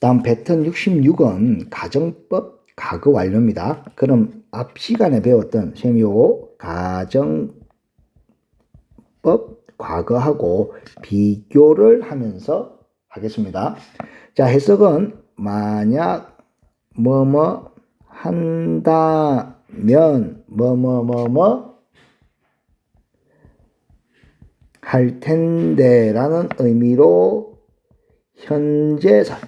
다음 패턴 66은 가정법 과거 완료입니다. 그럼 앞 시간에 배웠던 셈이 요거 가정법 과거하고 비교를 하면서 하겠습니다. 자, 해석은 만약 뭐뭐 한다면 뭐뭐 뭐뭐 할 텐데라는 의미로 현재 사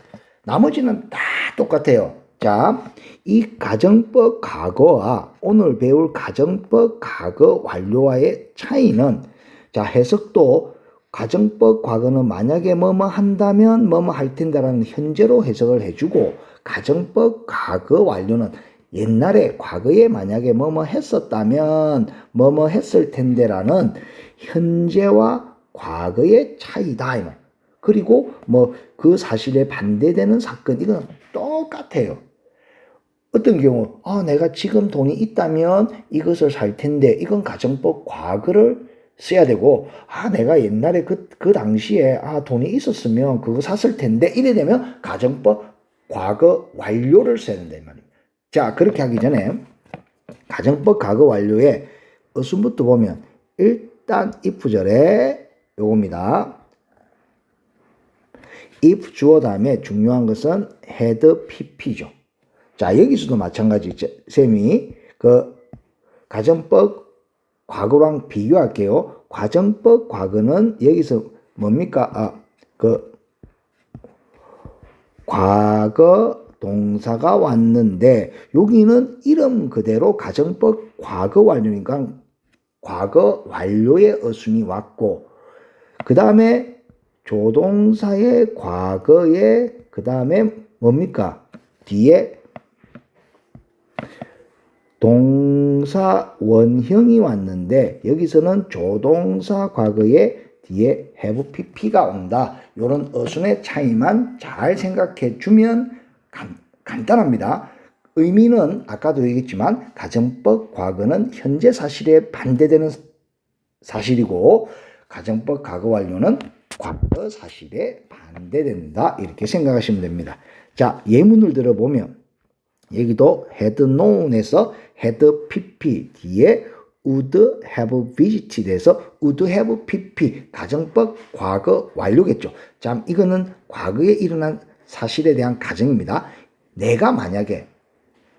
나머지는 다 똑같아요. 자, 이 가정법 과거와 오늘 배울 가정법 과거 완료와의 차이는 자, 해석도 가정법 과거는 만약에 뭐뭐 한다면 뭐뭐 할 텐데라는 현재로 해석을 해주고 가정법 과거 완료는 옛날에 과거에 만약에 뭐뭐 했었다면 뭐뭐 했을 텐데라는 현재와 과거의 차이다. 그리고 뭐 그 사실에 반대되는 사건 이건 똑같아요. 어떤 경우 아 내가 지금 돈이 있다면 이것을 살 텐데 이건 가정법 과거를 써야 되고 아 내가 옛날에 그, 그 당시에 아 돈이 있었으면 그거 샀을 텐데 이래 되면 가정법 과거 완료를 써야 된다 이 말입니다. 자 그렇게 하기 전에 가정법 과거 완료의 어순부터 보면 일단 if절에 요겁니다. If 주어 다음에 중요한 것은 had pp죠. 자, 여기서도 마찬가지. 쌤이 그 가정법 과거랑 비교할게요. 과정법 과거는 여기서 뭡니까? 아, 그 과거 동사가 왔는데 여기는 이름 그대로 가정법 과거 완료니까 과거 완료의 어순이 왔고 그 다음에 조동사의 과거에 그 다음에 뭡니까? 뒤에 동사 원형이 왔는데 여기서는 조동사 과거에 뒤에 have pp가 온다. 이런 어순의 차이만 잘 생각해 주면 간, 간단합니다. 의미는 아까도 얘기했지만 가정법 과거는 현재 사실에 반대되는 사실이고 가정법 과거 완료는 과거 사실에 반대된다 이렇게 생각하시면 됩니다. 자 예문을 들어보면 여기도 had known에서 had pp 뒤에 would have visited에서 would have pp 가정법 과거 완료겠죠. 자 이거는 과거에 일어난 사실에 대한 가정입니다. 내가 만약에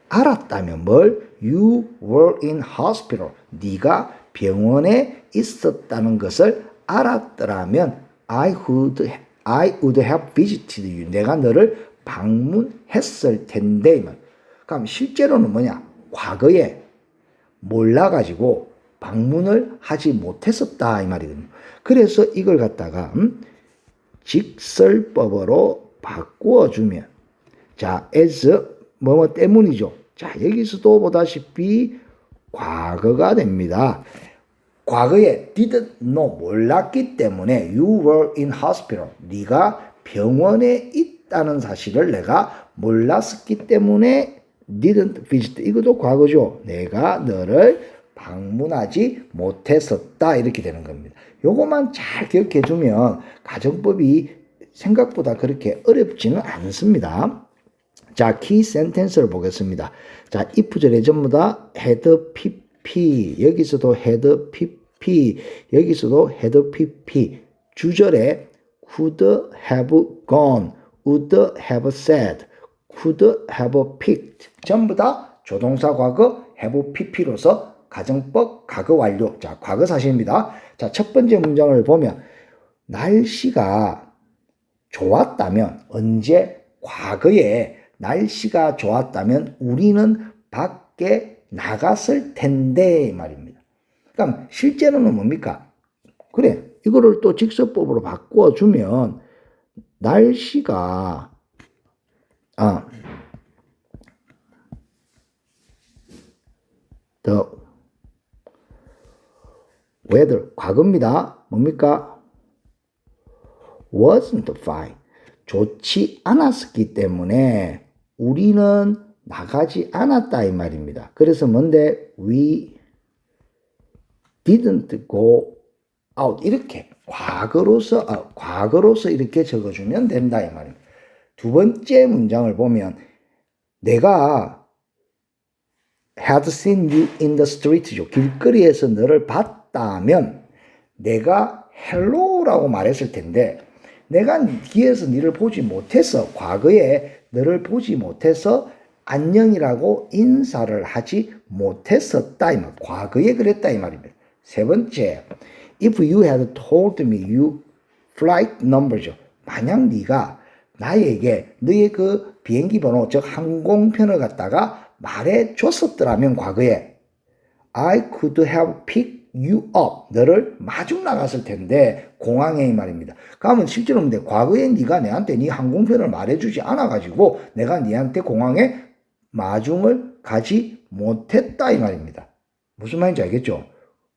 알았다면 뭘 you were in hospital 네가 병원에 있었다는 것을 알았더라면 I would I would have visited you 내가 너를 방문했을 텐데 그럼 실제로는 뭐냐 과거에 몰라가지고 방문을 하지 못했었다 이 말이거든요. 그래서 이걸 갖다가 음? 직설법으로 바꾸어 주면 자 as 뭐뭐 때문이죠. 자 여기서도 보다시피 과거가 됩니다. 과거에 didn't know 몰랐기 때문에 you were in hospital 네가 병원에 있다는 사실을 내가 몰랐기 때문에 didn't visit 이것도 과거죠. 내가 너를 방문하지 못했었다 이렇게 되는 겁니다. 요것만 잘 기억해 주면 가정법이 생각보다 그렇게 어렵지는 않습니다. 자, 키 센텐스를 보겠습니다. 자, if절에 전부 다 had pp 여기서도 had pp 여기서도 had pp 주절에 could have gone would have said could have picked 전부 다 조동사 과거 have pp로서 가정법 과거 완료. 자, 과거 사실입니다. 자, 첫 번째 문장을 보면 날씨가 좋았다면 언제 과거에 날씨가 좋았다면 우리는 밖에 나갔을 텐데 말입니다. 그럼 실제로는 뭡니까? 그래. 이거를 또 직설법으로 바꿔 주면 날씨가 아 the weather 과거입니다. 뭡니까? wasn't fine. 좋지 않았기 때문에 우리는 나가지 않았다 이 말입니다. 그래서 뭔데 we didn't go out 이렇게 과거로서 아, 과거로서 이렇게 적어주면 된다 이 말입니다. 두 번째 문장을 보면 내가 had seen you in the street죠. 길거리에서 너를 봤다면 내가 hello라고 말했을 텐데 내가 뒤에서 너를 보지 못해서 과거에 너를 보지 못해서 안녕이라고 인사를 하지 못했었다 이 말. 과거에 그랬다 이 말입니다. 세 번째, if you had told me you flight number죠. 만약 네가 나에게 너의 그 비행기 번호 즉 항공편을 갖다가 말해 줬었더라면 과거에 I could have picked you up. 너를 마중 나갔을 텐데 공항에 이 말입니다. 그러면 실제로 근데 과거에 네가 내한테 네 항공편을 말해주지 않아 가지고 내가 네한테 공항에 마중을 가지 못했다 이 말입니다. 무슨 말인지 알겠죠?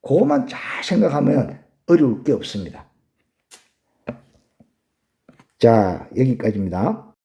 그것만 잘 생각하면 어려울 게 없습니다. 자 여기까지입니다.